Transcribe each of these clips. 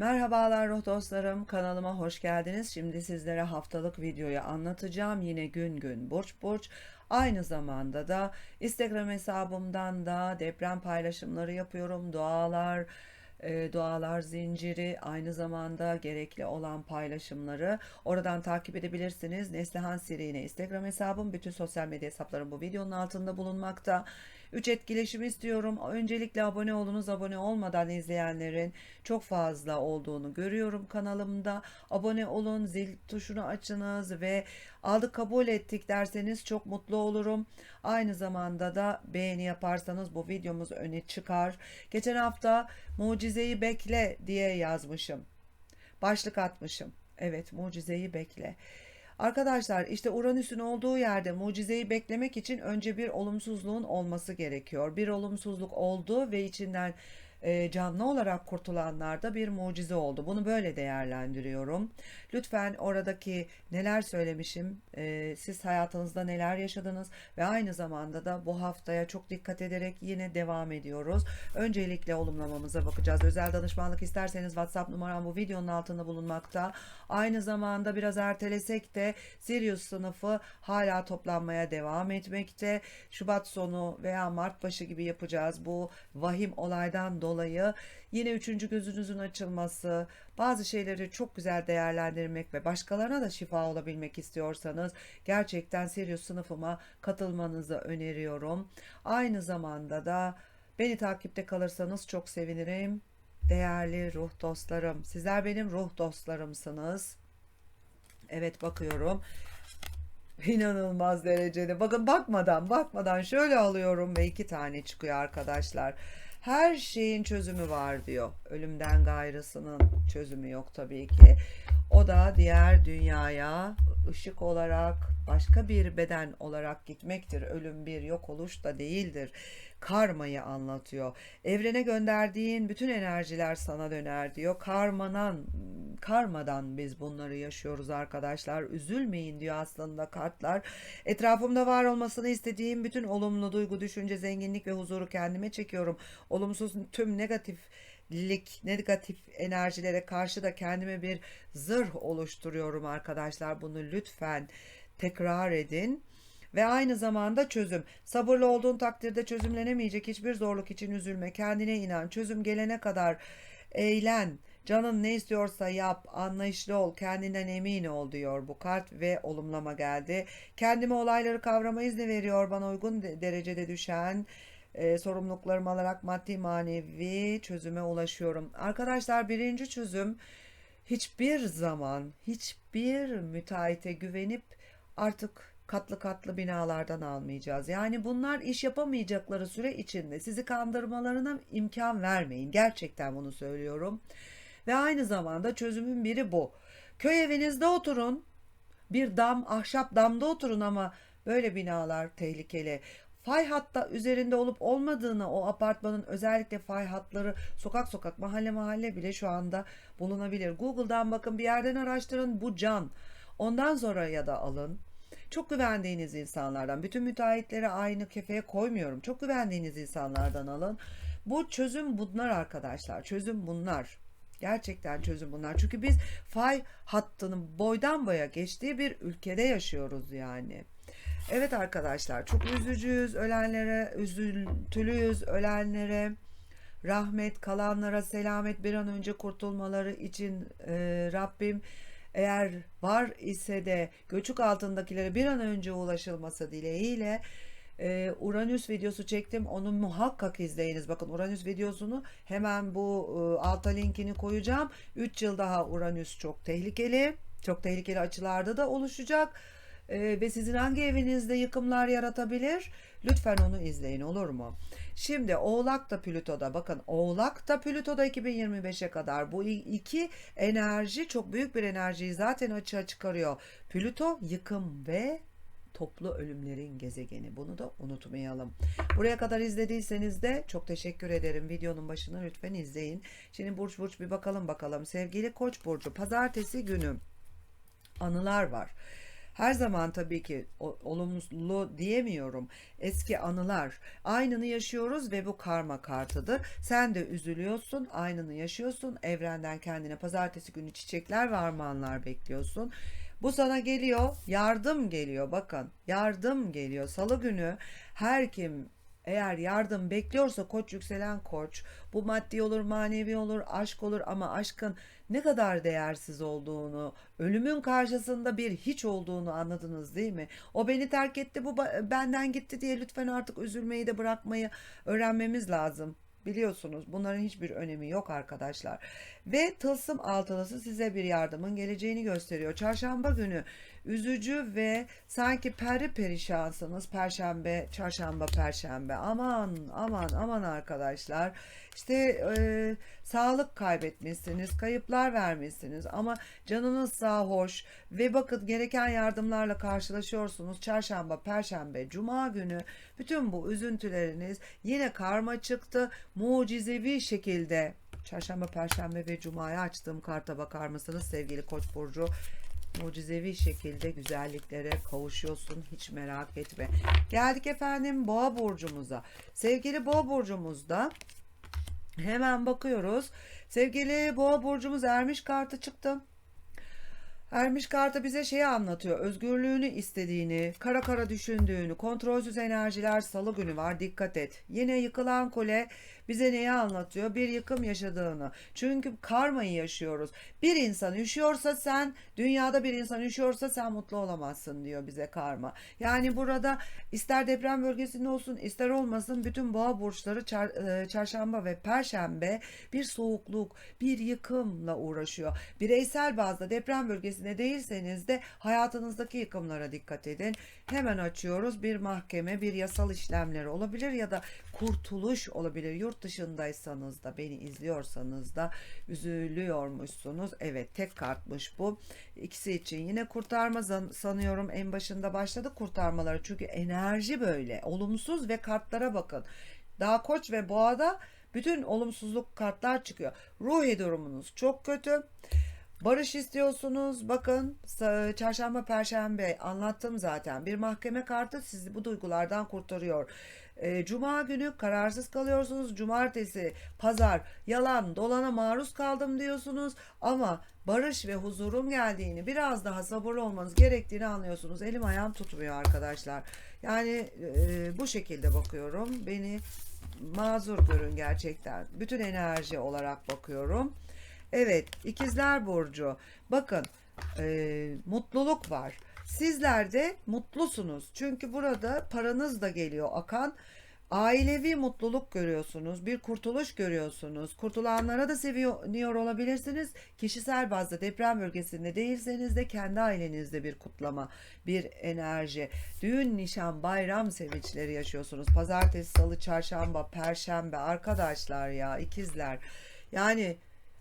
Merhabalar ruh dostlarım kanalıma hoş geldiniz. Şimdi sizlere haftalık videoyu anlatacağım. Yine gün gün burç burç. Aynı zamanda da Instagram hesabımdan da deprem paylaşımları yapıyorum. Dualar, e, dualar zinciri aynı zamanda gerekli olan paylaşımları oradan takip edebilirsiniz. Neslihan Sirine Instagram hesabım bütün sosyal medya hesaplarım bu videonun altında bulunmakta. 3 etkileşim istiyorum. Öncelikle abone olunuz. Abone olmadan izleyenlerin çok fazla olduğunu görüyorum kanalımda. Abone olun, zil tuşunu açınız ve aldık kabul ettik derseniz çok mutlu olurum. Aynı zamanda da beğeni yaparsanız bu videomuz öne çıkar. Geçen hafta mucizeyi bekle diye yazmışım. Başlık atmışım. Evet mucizeyi bekle. Arkadaşlar işte Uranüs'ün olduğu yerde mucizeyi beklemek için önce bir olumsuzluğun olması gerekiyor. Bir olumsuzluk oldu ve içinden e, canlı olarak kurtulanlar da bir mucize oldu. Bunu böyle değerlendiriyorum. Lütfen oradaki neler söylemişim, e, siz hayatınızda neler yaşadınız ve aynı zamanda da bu haftaya çok dikkat ederek yine devam ediyoruz. Öncelikle olumlamamıza bakacağız. Özel danışmanlık isterseniz WhatsApp numaram bu videonun altında bulunmakta. Aynı zamanda biraz ertelesek de Sirius sınıfı hala toplanmaya devam etmekte. Şubat sonu veya Mart başı gibi yapacağız. Bu vahim olaydan dolayı yine üçüncü gözünüzün açılması, bazı şeyleri çok güzel değerlendirmek ve başkalarına da şifa olabilmek istiyorsanız gerçekten Sirius sınıfıma katılmanızı öneriyorum. Aynı zamanda da beni takipte kalırsanız çok sevinirim. Değerli ruh dostlarım, sizler benim ruh dostlarımsınız. Evet bakıyorum. İnanılmaz derecede. Bakın bakmadan bakmadan şöyle alıyorum ve iki tane çıkıyor arkadaşlar. Her şeyin çözümü var diyor. Ölümden gayrısının çözümü yok tabii ki. O da diğer dünyaya ışık olarak başka bir beden olarak gitmektir. Ölüm bir yok oluş da değildir. Karmayı anlatıyor. Evrene gönderdiğin bütün enerjiler sana döner diyor. Karmadan karmadan biz bunları yaşıyoruz arkadaşlar. Üzülmeyin diyor aslında kartlar. Etrafımda var olmasını istediğim bütün olumlu duygu, düşünce, zenginlik ve huzuru kendime çekiyorum. Olumsuz tüm negatif lik, negatif enerjilere karşı da kendime bir zırh oluşturuyorum arkadaşlar. Bunu lütfen tekrar edin. Ve aynı zamanda çözüm. Sabırlı olduğun takdirde çözümlenemeyecek hiçbir zorluk için üzülme. Kendine inan. Çözüm gelene kadar eğlen. Canın ne istiyorsa yap, anlayışlı ol, kendinden emin ol diyor bu kart ve olumlama geldi. Kendime olayları kavrama izni veriyor bana uygun derecede düşen e, sorumluluklarımı alarak maddi manevi çözüme ulaşıyorum. Arkadaşlar birinci çözüm hiçbir zaman hiçbir müteahhite güvenip artık katlı katlı binalardan almayacağız. Yani bunlar iş yapamayacakları süre içinde sizi kandırmalarına imkan vermeyin. Gerçekten bunu söylüyorum. Ve aynı zamanda çözümün biri bu. Köy evinizde oturun. Bir dam, ahşap damda oturun ama böyle binalar tehlikeli. Fay hatta üzerinde olup olmadığını o apartmanın özellikle fay hatları sokak sokak mahalle mahalle bile şu anda bulunabilir. Google'dan bakın bir yerden araştırın bu can. Ondan sonra ya da alın. Çok güvendiğiniz insanlardan, bütün müteahhitleri aynı kefeye koymuyorum. Çok güvendiğiniz insanlardan alın. Bu çözüm bunlar arkadaşlar. Çözüm bunlar. Gerçekten çözüm bunlar. Çünkü biz fay hattının boydan boya geçtiği bir ülkede yaşıyoruz yani. Evet arkadaşlar çok üzücüyüz ölenlere, üzüntülüyüz ölenlere. Rahmet kalanlara selamet bir an önce kurtulmaları için e, Rabbim eğer var ise de göçük altındakilere bir an önce ulaşılması dileğiyle e, Uranüs videosu çektim. Onu muhakkak izleyiniz. Bakın Uranüs videosunu hemen bu e, alta linkini koyacağım. 3 yıl daha Uranüs çok tehlikeli. Çok tehlikeli açılarda da oluşacak. E, ve sizin hangi evinizde yıkımlar yaratabilir? Lütfen onu izleyin olur mu? Şimdi Oğlak da Plüto'da bakın Oğlak da Plüto'da 2025'e kadar bu iki enerji çok büyük bir enerjiyi zaten açığa çıkarıyor. Plüto yıkım ve toplu ölümlerin gezegeni. Bunu da unutmayalım. Buraya kadar izlediyseniz de çok teşekkür ederim. Videonun başına lütfen izleyin. Şimdi burç burç bir bakalım bakalım. Sevgili Koç burcu pazartesi günü anılar var. Her zaman tabii ki olumlu diyemiyorum. Eski anılar. Aynını yaşıyoruz ve bu karma kartıdır. Sen de üzülüyorsun, aynını yaşıyorsun. Evrenden kendine pazartesi günü çiçekler ve armağanlar bekliyorsun. Bu sana geliyor, yardım geliyor. Bakın, yardım geliyor. Salı günü her kim eğer yardım bekliyorsa koç yükselen koç bu maddi olur manevi olur aşk olur ama aşkın ne kadar değersiz olduğunu ölümün karşısında bir hiç olduğunu anladınız değil mi? O beni terk etti bu benden gitti diye lütfen artık üzülmeyi de bırakmayı öğrenmemiz lazım. Biliyorsunuz bunların hiçbir önemi yok arkadaşlar. Ve tılsım altılısı size bir yardımın geleceğini gösteriyor. Çarşamba günü üzücü ve sanki peri perişansınız. Perşembe, çarşamba, perşembe. Aman aman aman arkadaşlar. İşte e, sağlık kaybetmişsiniz, kayıplar vermişsiniz ama canınız sağ hoş ve bakın gereken yardımlarla karşılaşıyorsunuz. Çarşamba, perşembe, cuma günü bütün bu üzüntüleriniz yine karma çıktı. Mucizevi şekilde Çarşamba, Perşembe ve Cuma'ya açtığım karta bakar mısınız sevgili Koç burcu? Mucizevi şekilde güzelliklere kavuşuyorsun hiç merak etme. Geldik efendim Boğa burcumuza. Sevgili Boğa burcumuzda hemen bakıyoruz. Sevgili Boğa burcumuz Ermiş kartı çıktı. Ermiş kartı bize şeyi anlatıyor. Özgürlüğünü istediğini, kara kara düşündüğünü, kontrolsüz enerjiler salı günü var dikkat et. Yine yıkılan kule bize neyi anlatıyor? Bir yıkım yaşadığını. Çünkü karmayı yaşıyoruz. Bir insan üşüyorsa sen, dünyada bir insan üşüyorsa sen mutlu olamazsın diyor bize karma. Yani burada ister deprem bölgesinde olsun ister olmasın bütün boğa burçları çar- e, çarşamba ve perşembe bir soğukluk, bir yıkımla uğraşıyor. Bireysel bazda deprem bölgesinde değilseniz de hayatınızdaki yıkımlara dikkat edin. Hemen açıyoruz. Bir mahkeme, bir yasal işlemleri olabilir ya da kurtuluş olabilir. Yurt dışındaysanız da beni izliyorsanız da üzülüyormuşsunuz. Evet tek kartmış bu. İkisi için yine kurtarma sanıyorum en başında başladı kurtarmaları. Çünkü enerji böyle. Olumsuz ve kartlara bakın. Daha koç ve boğada bütün olumsuzluk kartlar çıkıyor. Ruhi durumunuz çok kötü. Barış istiyorsunuz. Bakın çarşamba perşembe anlattım zaten. Bir mahkeme kartı sizi bu duygulardan kurtarıyor. E, Cuma günü kararsız kalıyorsunuz. Cumartesi, pazar yalan dolana maruz kaldım diyorsunuz. Ama barış ve huzurun geldiğini biraz daha sabırlı olmanız gerektiğini anlıyorsunuz. Elim ayağım tutmuyor arkadaşlar. Yani e, bu şekilde bakıyorum. Beni mazur görün gerçekten. Bütün enerji olarak bakıyorum. Evet, ikizler burcu. Bakın, e, mutluluk var. Sizler de mutlusunuz. Çünkü burada paranız da geliyor akan. Ailevi mutluluk görüyorsunuz. Bir kurtuluş görüyorsunuz. Kurtulanlara da seviniyor olabilirsiniz. Kişisel bazda deprem bölgesinde değilseniz de kendi ailenizde bir kutlama, bir enerji. Düğün, nişan, bayram sevinçleri yaşıyorsunuz. Pazartesi, salı, çarşamba, perşembe arkadaşlar ya ikizler. Yani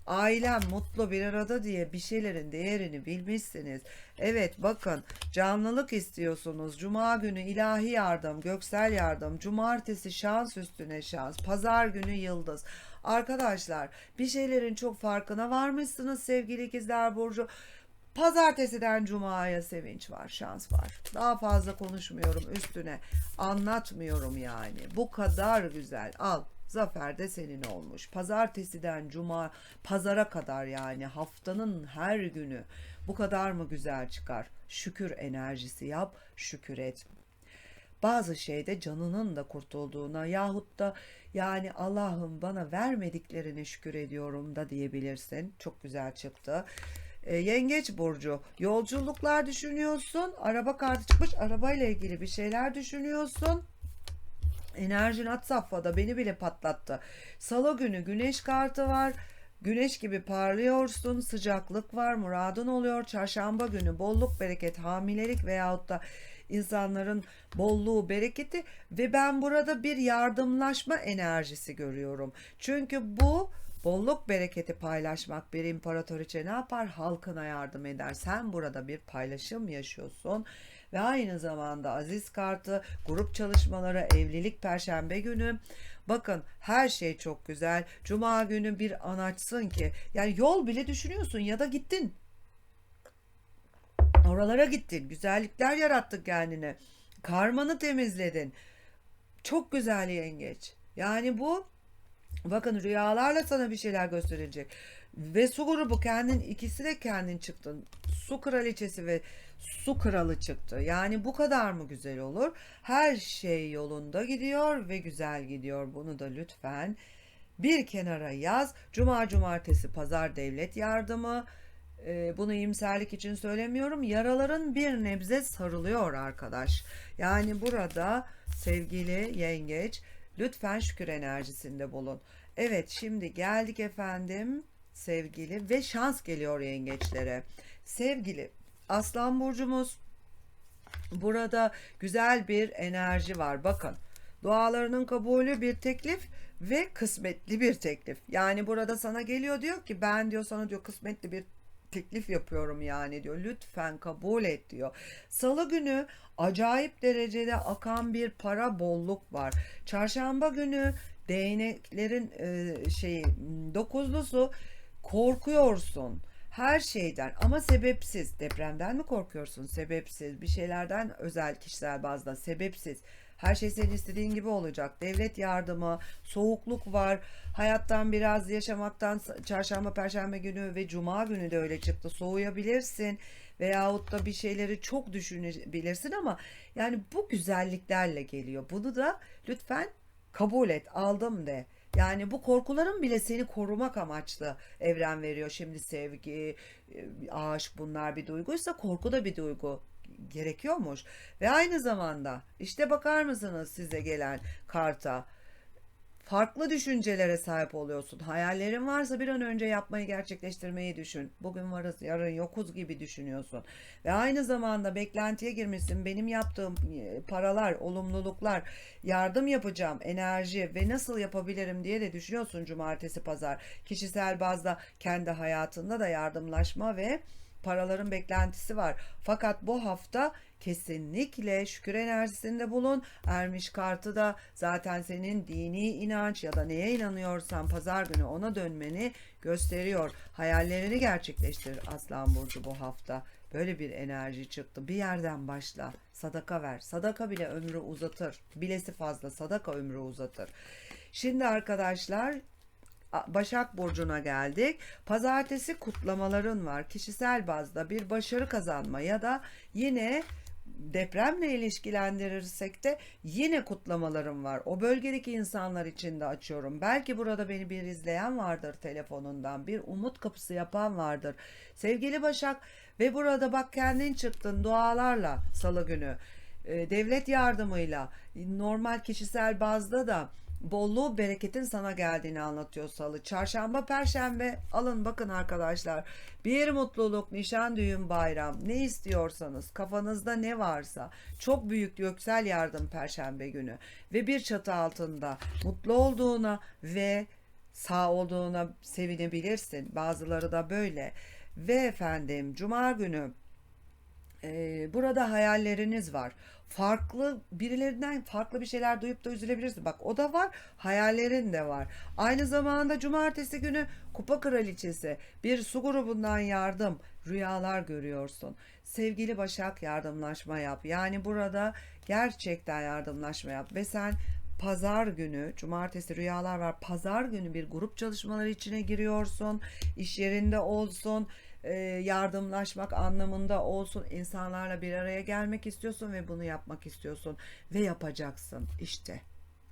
Ailem mutlu bir arada diye bir şeylerin değerini bilmişsiniz. Evet bakın canlılık istiyorsunuz. Cuma günü ilahi yardım, göksel yardım. Cumartesi şans üstüne şans. Pazar günü yıldız. Arkadaşlar bir şeylerin çok farkına varmışsınız sevgili ikizler burcu. Pazartesiden cumaya sevinç var, şans var. Daha fazla konuşmuyorum üstüne. Anlatmıyorum yani. Bu kadar güzel. Al. Zafer de senin olmuş. Pazartesiden cuma, pazara kadar yani haftanın her günü bu kadar mı güzel çıkar? Şükür enerjisi yap, şükür et bazı şeyde canının da kurtulduğuna yahut da yani Allah'ım bana vermediklerine şükür ediyorum da diyebilirsin. Çok güzel çıktı. E, Yengeç burcu yolculuklar düşünüyorsun. Araba kartı çıkmış. Arabayla ilgili bir şeyler düşünüyorsun. Enerjin at safhada beni bile patlattı. Salı günü güneş kartı var. Güneş gibi parlıyorsun, sıcaklık var, muradın oluyor. Çarşamba günü bolluk, bereket, hamilelik veyahut da insanların bolluğu, bereketi ve ben burada bir yardımlaşma enerjisi görüyorum. Çünkü bu bolluk bereketi paylaşmak bir imparatoriçe ne yapar? Halkına yardım eder. Sen burada bir paylaşım yaşıyorsun ve aynı zamanda aziz kartı, grup çalışmaları, evlilik perşembe günü. Bakın her şey çok güzel. Cuma günü bir anaçsın ki yani yol bile düşünüyorsun ya da gittin. Oralara gittin. Güzellikler yarattın kendine. Karmanı temizledin. Çok güzel yengeç. Yani bu bakın rüyalarla sana bir şeyler gösterilecek. Ve su grubu kendin ikisi de kendin çıktın. Su kraliçesi ve su kralı çıktı. Yani bu kadar mı güzel olur? Her şey yolunda gidiyor ve güzel gidiyor. Bunu da lütfen bir kenara yaz. Cuma, cumartesi, pazar devlet yardımı. Ee, bunu iyimserlik için söylemiyorum. Yaraların bir nebze sarılıyor arkadaş. Yani burada sevgili yengeç lütfen şükür enerjisinde bulun. Evet şimdi geldik efendim sevgili ve şans geliyor yengeçlere. Sevgili Aslan burcumuz burada güzel bir enerji var. Bakın dualarının kabulü bir teklif ve kısmetli bir teklif. Yani burada sana geliyor diyor ki ben diyor sana diyor kısmetli bir teklif yapıyorum yani diyor. Lütfen kabul et diyor. Salı günü acayip derecede akan bir para bolluk var. Çarşamba günü değneklerin e, şeyi dokuzlusu korkuyorsun her şeyden ama sebepsiz. Depremden mi korkuyorsun? Sebepsiz. Bir şeylerden özel kişisel bazda sebepsiz. Her şey senin istediğin gibi olacak. Devlet yardımı, soğukluk var. Hayattan biraz yaşamaktan çarşamba, perşembe günü ve cuma günü de öyle çıktı. Soğuyabilirsin veyahut da bir şeyleri çok düşünebilirsin ama yani bu güzelliklerle geliyor. Bunu da lütfen kabul et, aldım de. Yani bu korkuların bile seni korumak amaçlı evren veriyor. Şimdi sevgi, e, aşk bunlar bir duyguysa korku da bir duygu gerekiyormuş. Ve aynı zamanda işte bakar mısınız size gelen karta? Farklı düşüncelere sahip oluyorsun. Hayallerin varsa bir an önce yapmayı gerçekleştirmeyi düşün. Bugün varız, yarın yokuz gibi düşünüyorsun. Ve aynı zamanda beklentiye girmişsin. Benim yaptığım e, paralar, olumluluklar, yardım yapacağım, enerji ve nasıl yapabilirim diye de düşünüyorsun cumartesi pazar. Kişisel bazda kendi hayatında da yardımlaşma ve paraların beklentisi var. Fakat bu hafta kesinlikle şükür enerjisinde bulun. Ermiş kartı da zaten senin dini inanç ya da neye inanıyorsan pazar günü ona dönmeni gösteriyor. Hayallerini gerçekleştir Aslan Burcu bu hafta. Böyle bir enerji çıktı. Bir yerden başla. Sadaka ver. Sadaka bile ömrü uzatır. Bilesi fazla sadaka ömrü uzatır. Şimdi arkadaşlar Başak Burcu'na geldik. Pazartesi kutlamaların var. Kişisel bazda bir başarı kazanma ya da yine depremle ilişkilendirirsek de yine kutlamalarım var. O bölgedeki insanlar için de açıyorum. Belki burada beni bir izleyen vardır telefonundan. Bir umut kapısı yapan vardır. Sevgili Başak ve burada bak kendin çıktın dualarla salı günü. Ee, devlet yardımıyla normal kişisel bazda da bolluğu bereketin sana geldiğini anlatıyor salı. Çarşamba, perşembe alın bakın arkadaşlar. Bir mutluluk, nişan, düğün, bayram ne istiyorsanız kafanızda ne varsa çok büyük göksel yardım perşembe günü ve bir çatı altında mutlu olduğuna ve sağ olduğuna sevinebilirsin. Bazıları da böyle. Ve efendim cuma günü burada hayalleriniz var. Farklı birilerinden farklı bir şeyler duyup da üzülebilirsin. Bak o da var, hayallerin de var. Aynı zamanda cumartesi günü Kupa Kraliçesi bir su grubundan yardım, rüyalar görüyorsun. Sevgili Başak yardımlaşma yap. Yani burada gerçekten yardımlaşma yap ve sen pazar günü, cumartesi rüyalar var. Pazar günü bir grup çalışmaları içine giriyorsun. İş yerinde olsun yardımlaşmak anlamında olsun insanlarla bir araya gelmek istiyorsun ve bunu yapmak istiyorsun ve yapacaksın işte.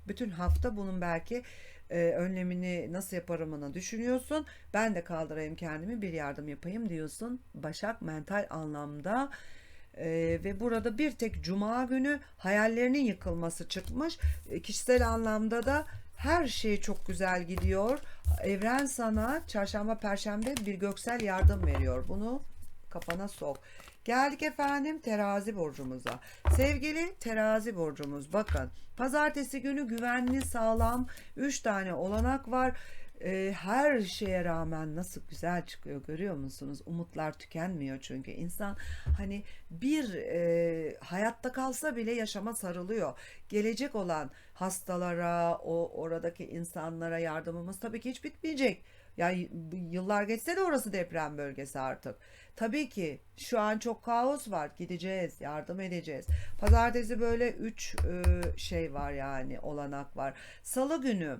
Bütün hafta bunun belki e, önlemini nasıl yaparımını düşünüyorsun. Ben de kaldırayım kendimi bir yardım yapayım diyorsun. Başak mental anlamda ee, ve burada bir tek cuma günü hayallerinin yıkılması çıkmış. E, kişisel anlamda da her şey çok güzel gidiyor. Evren sana çarşamba perşembe bir göksel yardım veriyor. Bunu kafana sok. Geldik efendim terazi burcumuza. Sevgili terazi burcumuz bakın pazartesi günü güvenli sağlam 3 tane olanak var e, her şeye rağmen nasıl güzel çıkıyor görüyor musunuz? Umutlar tükenmiyor çünkü insan hani bir e, hayatta kalsa bile yaşama sarılıyor. Gelecek olan hastalara, o oradaki insanlara yardımımız tabii ki hiç bitmeyecek. Yani yıllar geçse de orası deprem bölgesi artık. Tabii ki şu an çok kaos var. Gideceğiz, yardım edeceğiz. Pazartesi böyle üç e, şey var yani olanak var. Salı günü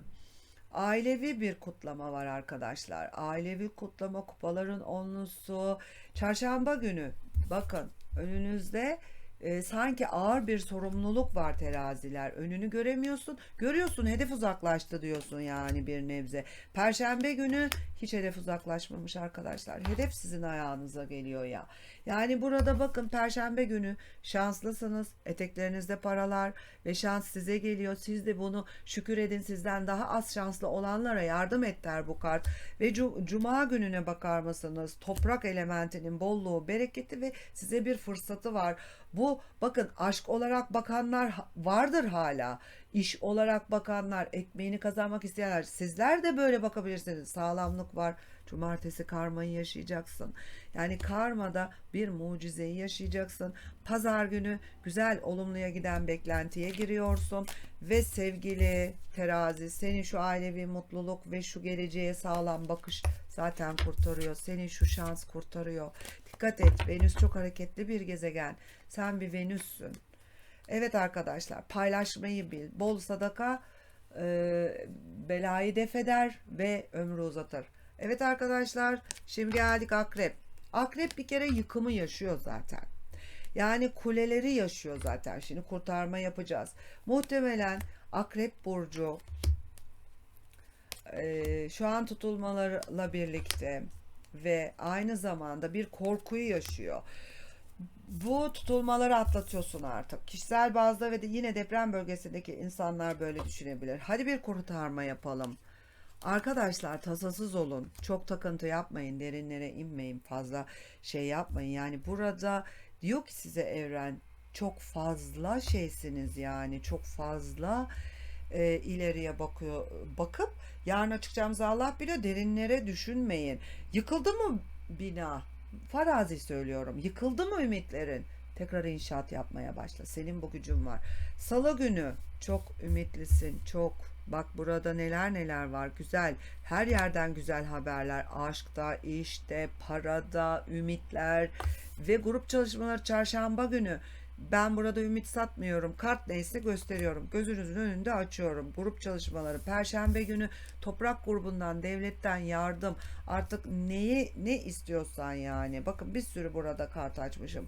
ailevi bir kutlama var arkadaşlar. Ailevi kutlama kupaların onlusu. Çarşamba günü bakın önünüzde e, sanki ağır bir sorumluluk var teraziler. Önünü göremiyorsun. Görüyorsun hedef uzaklaştı diyorsun yani bir nebze. Perşembe günü hiç hedef uzaklaşmamış arkadaşlar. Hedef sizin ayağınıza geliyor ya. Yani burada bakın perşembe günü şanslısınız. Eteklerinizde paralar ve şans size geliyor. Siz de bunu şükür edin. Sizden daha az şanslı olanlara yardım et der bu kart. Ve cu- cuma gününe bakar mısınız? Toprak elementinin bolluğu, bereketi ve size bir fırsatı var. Bu bakın aşk olarak bakanlar vardır hala. İş olarak bakanlar, ekmeğini kazanmak isteyenler. Sizler de böyle bakabilirsiniz. Sağlamlık var. Cumartesi karmayı yaşayacaksın. Yani karmada bir mucizeyi yaşayacaksın. Pazar günü güzel olumluya giden beklentiye giriyorsun ve sevgili terazi senin şu ailevi mutluluk ve şu geleceğe sağlam bakış zaten kurtarıyor. Senin şu şans kurtarıyor. Dikkat et Venüs çok hareketli bir gezegen. Sen bir Venüs'sün. Evet arkadaşlar paylaşmayı bil. Bol sadaka e, belayı def eder ve ömrü uzatır. Evet arkadaşlar şimdi geldik akrep. Akrep bir kere yıkımı yaşıyor zaten. Yani kuleleri yaşıyor zaten. Şimdi kurtarma yapacağız. Muhtemelen akrep burcu e, şu an tutulmalarla birlikte ve aynı zamanda bir korkuyu yaşıyor. Bu tutulmaları atlatıyorsun artık. Kişisel bazda ve de yine deprem bölgesindeki insanlar böyle düşünebilir. Hadi bir kurtarma yapalım. Arkadaşlar tasasız olun. Çok takıntı yapmayın. Derinlere inmeyin. Fazla şey yapmayın. Yani burada diyor ki size evren çok fazla şeysiniz yani. Çok fazla e, ileriye bakıyor bakıp yarına çıkacağımızı Allah biliyor. Derinlere düşünmeyin. Yıkıldı mı bina? Farazi söylüyorum. Yıkıldı mı ümitlerin? Tekrar inşaat yapmaya başla. Senin bu gücün var. Salı günü çok ümitlisin. Çok. Bak burada neler neler var. Güzel. Her yerden güzel haberler. Aşkta, işte, parada, ümitler ve grup çalışmaları çarşamba günü. Ben burada ümit satmıyorum. Kart neyse gösteriyorum. Gözünüzün önünde açıyorum. Grup çalışmaları. Perşembe günü toprak grubundan, devletten yardım. Artık neyi ne istiyorsan yani. Bakın bir sürü burada kart açmışım.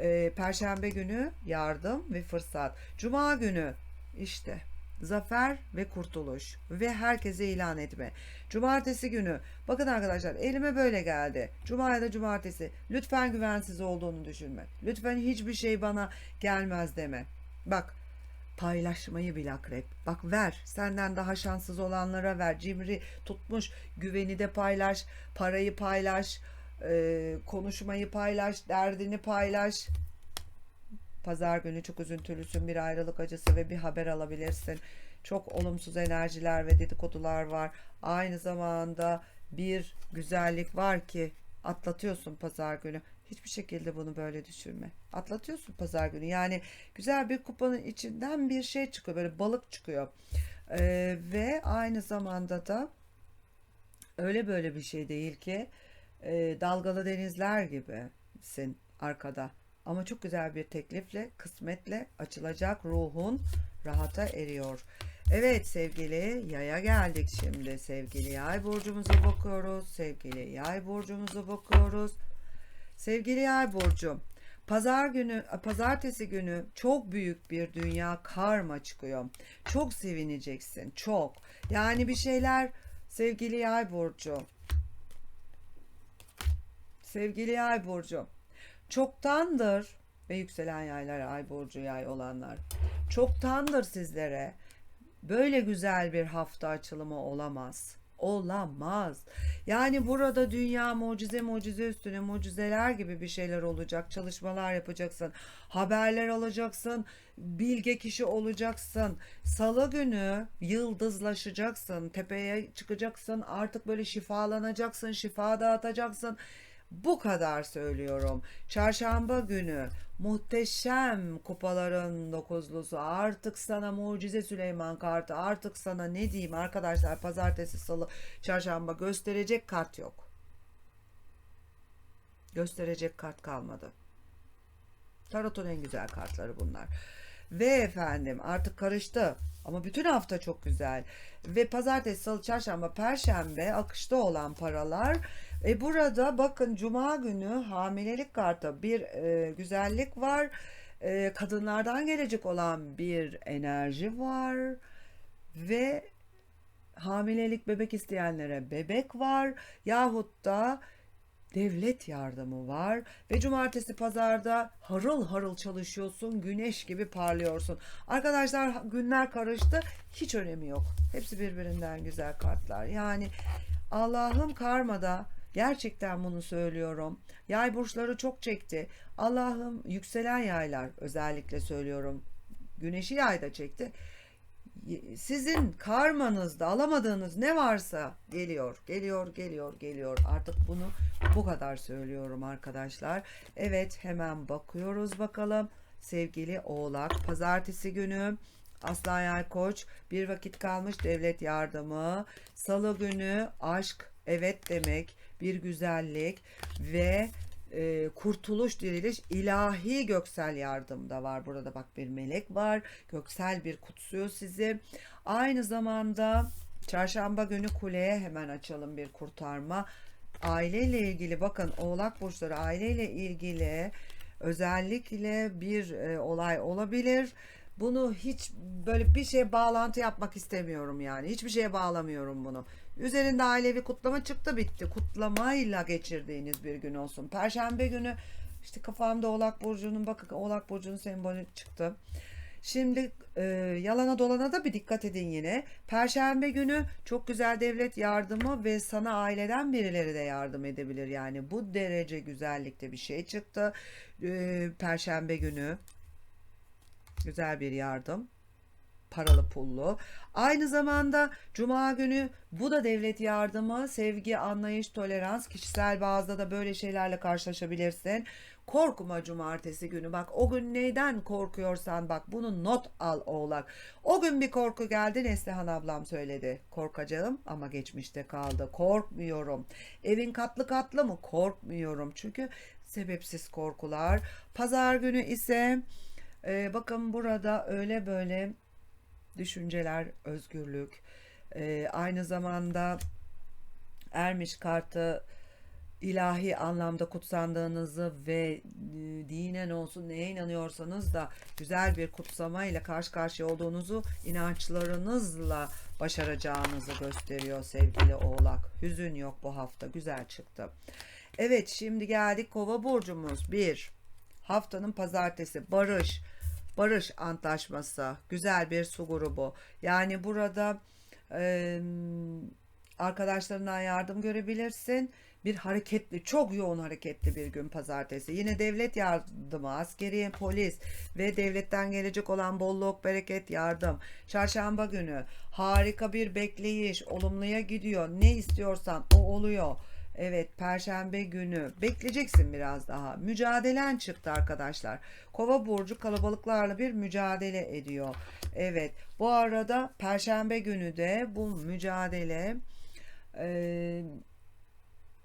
Ee, Perşembe günü yardım ve fırsat. Cuma günü işte zafer ve kurtuluş ve herkese ilan etme. Cumartesi günü bakın arkadaşlar elime böyle geldi. Cuma ya da cumartesi lütfen güvensiz olduğunu düşünme. Lütfen hiçbir şey bana gelmez deme. Bak paylaşmayı bil akrep. Bak ver. Senden daha şanssız olanlara ver. Cimri tutmuş. Güveni de paylaş. Parayı paylaş. e, konuşmayı paylaş. Derdini paylaş. Pazar günü çok üzüntülüsün. Bir ayrılık acısı ve bir haber alabilirsin. Çok olumsuz enerjiler ve dedikodular var. Aynı zamanda bir güzellik var ki atlatıyorsun pazar günü. Hiçbir şekilde bunu böyle düşünme. Atlatıyorsun pazar günü. Yani güzel bir kupanın içinden bir şey çıkıyor. Böyle balık çıkıyor. Ee, ve aynı zamanda da öyle böyle bir şey değil ki e, dalgalı denizler gibisin arkada. Ama çok güzel bir teklifle, kısmetle açılacak ruhun rahata eriyor. Evet sevgili yaya geldik şimdi. Sevgili yay burcumuza bakıyoruz. Sevgili yay burcumuza bakıyoruz. Sevgili yay burcu. Pazar günü, pazartesi günü çok büyük bir dünya karma çıkıyor. Çok sevineceksin, çok. Yani bir şeyler sevgili yay burcu. Sevgili yay burcu. Çoktandır ve yükselen yaylar ay burcu yay olanlar. Çoktandır sizlere böyle güzel bir hafta açılımı olamaz. Olamaz. Yani burada dünya mucize mucize üstüne mucizeler gibi bir şeyler olacak. Çalışmalar yapacaksın. Haberler alacaksın. Bilge kişi olacaksın. Salı günü yıldızlaşacaksın. Tepeye çıkacaksın. Artık böyle şifalanacaksın. Şifa dağıtacaksın. Bu kadar söylüyorum. Çarşamba günü muhteşem kupaların dokuzlusu artık sana mucize Süleyman kartı artık sana ne diyeyim arkadaşlar pazartesi salı çarşamba gösterecek kart yok. Gösterecek kart kalmadı. Tarot'un en güzel kartları bunlar. Ve efendim artık karıştı. Ama bütün hafta çok güzel. Ve pazartesi, salı, çarşamba, perşembe akışta olan paralar. E burada bakın cuma günü hamilelik kartı bir e, güzellik var. E, kadınlardan gelecek olan bir enerji var. Ve hamilelik bebek isteyenlere bebek var. Yahut da devlet yardımı var ve cumartesi pazarda harıl harıl çalışıyorsun güneş gibi parlıyorsun arkadaşlar günler karıştı hiç önemi yok hepsi birbirinden güzel kartlar yani Allah'ım karmada gerçekten bunu söylüyorum yay burçları çok çekti Allah'ım yükselen yaylar özellikle söylüyorum güneşi yayda çekti sizin karmanızda alamadığınız ne varsa geliyor, geliyor, geliyor, geliyor. Artık bunu bu kadar söylüyorum arkadaşlar. Evet hemen bakıyoruz bakalım. Sevgili Oğlak, pazartesi günü Aslan Yay Koç bir vakit kalmış devlet yardımı. Salı günü aşk evet demek bir güzellik ve e, kurtuluş diriliş ilahi göksel yardım da var. Burada bak bir melek var. Göksel bir kutsuyor sizi. Aynı zamanda çarşamba günü kuleye hemen açalım bir kurtarma. Aileyle ilgili bakın oğlak burçları aileyle ilgili özellikle bir e, olay olabilir bunu hiç böyle bir şeye bağlantı yapmak istemiyorum yani. Hiçbir şeye bağlamıyorum bunu. Üzerinde ailevi kutlama çıktı bitti. Kutlamayla geçirdiğiniz bir gün olsun. Perşembe günü işte kafamda Oğlak Burcu'nun bakın Oğlak Burcu'nun sembolü çıktı. Şimdi e, yalana dolana da bir dikkat edin yine. Perşembe günü çok güzel devlet yardımı ve sana aileden birileri de yardım edebilir. Yani bu derece güzellikte bir şey çıktı. E, Perşembe günü Güzel bir yardım. Paralı pullu. Aynı zamanda cuma günü bu da devlet yardımı, sevgi, anlayış, tolerans. Kişisel bazda da böyle şeylerle karşılaşabilirsin. Korkma cumartesi günü. Bak o gün neyden korkuyorsan bak bunu not al oğlak. O gün bir korku geldi Neslihan ablam söyledi. Korkacağım ama geçmişte kaldı. Korkmuyorum. Evin katlı katlı mı? Korkmuyorum. Çünkü sebepsiz korkular. Pazar günü ise ee, bakın burada öyle böyle düşünceler, özgürlük, e, aynı zamanda ermiş kartı ilahi anlamda kutsandığınızı ve e, dinen olsun neye inanıyorsanız da güzel bir kutsama ile karşı karşıya olduğunuzu inançlarınızla başaracağınızı gösteriyor sevgili oğlak. Hüzün yok bu hafta güzel çıktı. Evet şimdi geldik kova burcumuz. Bir haftanın pazartesi barış, barış antlaşması, güzel bir su grubu. Yani burada e, arkadaşlarından yardım görebilirsin. Bir hareketli, çok yoğun hareketli bir gün pazartesi. Yine devlet yardımı, askeri, polis ve devletten gelecek olan bolluk, bereket, yardım. Çarşamba günü harika bir bekleyiş, olumluya gidiyor. Ne istiyorsan o oluyor Evet, perşembe günü bekleyeceksin biraz daha. Mücadelen çıktı arkadaşlar. Kova burcu kalabalıklarla bir mücadele ediyor. Evet, bu arada perşembe günü de bu mücadele e,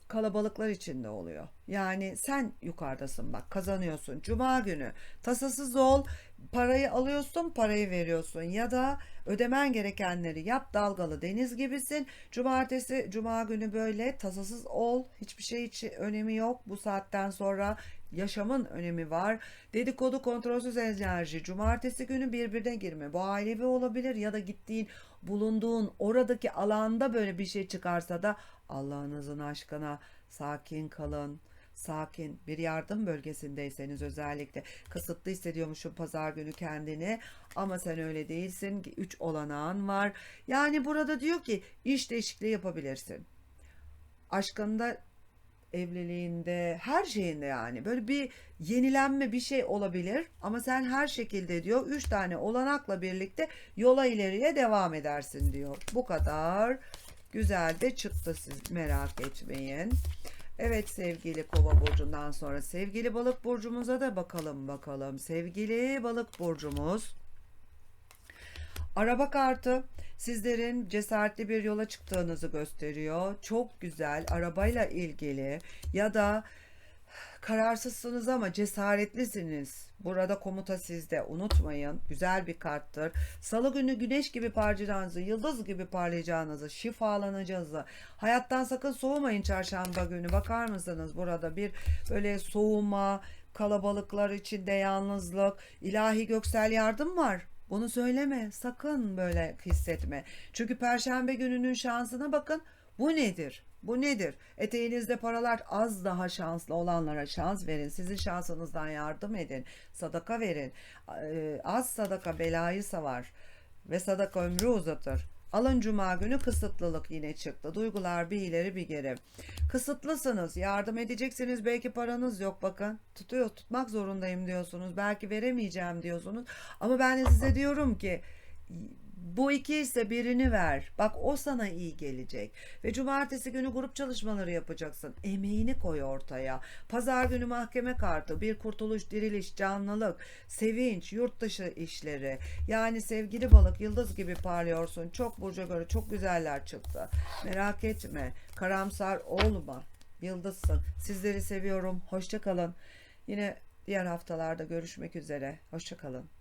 kalabalıklar içinde oluyor. Yani sen yukarıdasın bak kazanıyorsun. Cuma günü tasasız ol parayı alıyorsun parayı veriyorsun. Ya da ödemen gerekenleri yap dalgalı deniz gibisin. Cumartesi cuma günü böyle tasasız ol. Hiçbir şey için önemi yok. Bu saatten sonra yaşamın önemi var. Dedikodu kontrolsüz enerji. Cumartesi günü birbirine girme. Bu ailevi olabilir ya da gittiğin bulunduğun oradaki alanda böyle bir şey çıkarsa da Allah'ınızın aşkına sakin kalın sakin bir yardım bölgesindeyseniz özellikle kısıtlı hissediyormuşum pazar günü kendini. Ama sen öyle değilsin 3 olanağın var. Yani burada diyor ki iş değişikliği yapabilirsin. Aşkında evliliğinde her şeyinde yani. Böyle bir yenilenme bir şey olabilir. Ama sen her şekilde diyor 3 tane olanakla birlikte yola ileriye devam edersin diyor. Bu kadar güzel de çıktı siz merak etmeyin Evet sevgili kova burcundan sonra sevgili balık burcumuza da bakalım bakalım. Sevgili balık burcumuz araba kartı sizlerin cesaretli bir yola çıktığınızı gösteriyor. Çok güzel arabayla ilgili ya da kararsızsınız ama cesaretlisiniz. Burada komuta sizde. Unutmayın. Güzel bir karttır. Salı günü güneş gibi parlayacağınızı, yıldız gibi parlayacağınızı, şifalanacağınızı. Hayattan sakın soğumayın çarşamba günü. Bakar mısınız burada bir böyle soğuma, kalabalıklar içinde yalnızlık, ilahi göksel yardım var. Bunu söyleme. Sakın böyle hissetme. Çünkü perşembe gününün şansına bakın. Bu nedir? Bu nedir? Eteğinizde paralar az daha şanslı olanlara şans verin. Sizin şansınızdan yardım edin. Sadaka verin. Ee, Az sadaka belayı savar ve sadaka ömrü uzatır. Alın cuma günü kısıtlılık yine çıktı. Duygular bir ileri bir geri. Kısıtlısınız. Yardım edeceksiniz. Belki paranız yok bakın. Tutuyor tutmak zorundayım diyorsunuz. Belki veremeyeceğim diyorsunuz. Ama ben size diyorum ki bu iki ise birini ver. Bak o sana iyi gelecek. Ve cumartesi günü grup çalışmaları yapacaksın. Emeğini koy ortaya. Pazar günü mahkeme kartı, bir kurtuluş, diriliş, canlılık, sevinç, yurt dışı işleri. Yani sevgili balık yıldız gibi parlıyorsun. Çok burca göre çok güzeller çıktı. Merak etme. Karamsar olma. Yıldızsın. Sizleri seviyorum. Hoşça kalın. Yine diğer haftalarda görüşmek üzere. Hoşça kalın.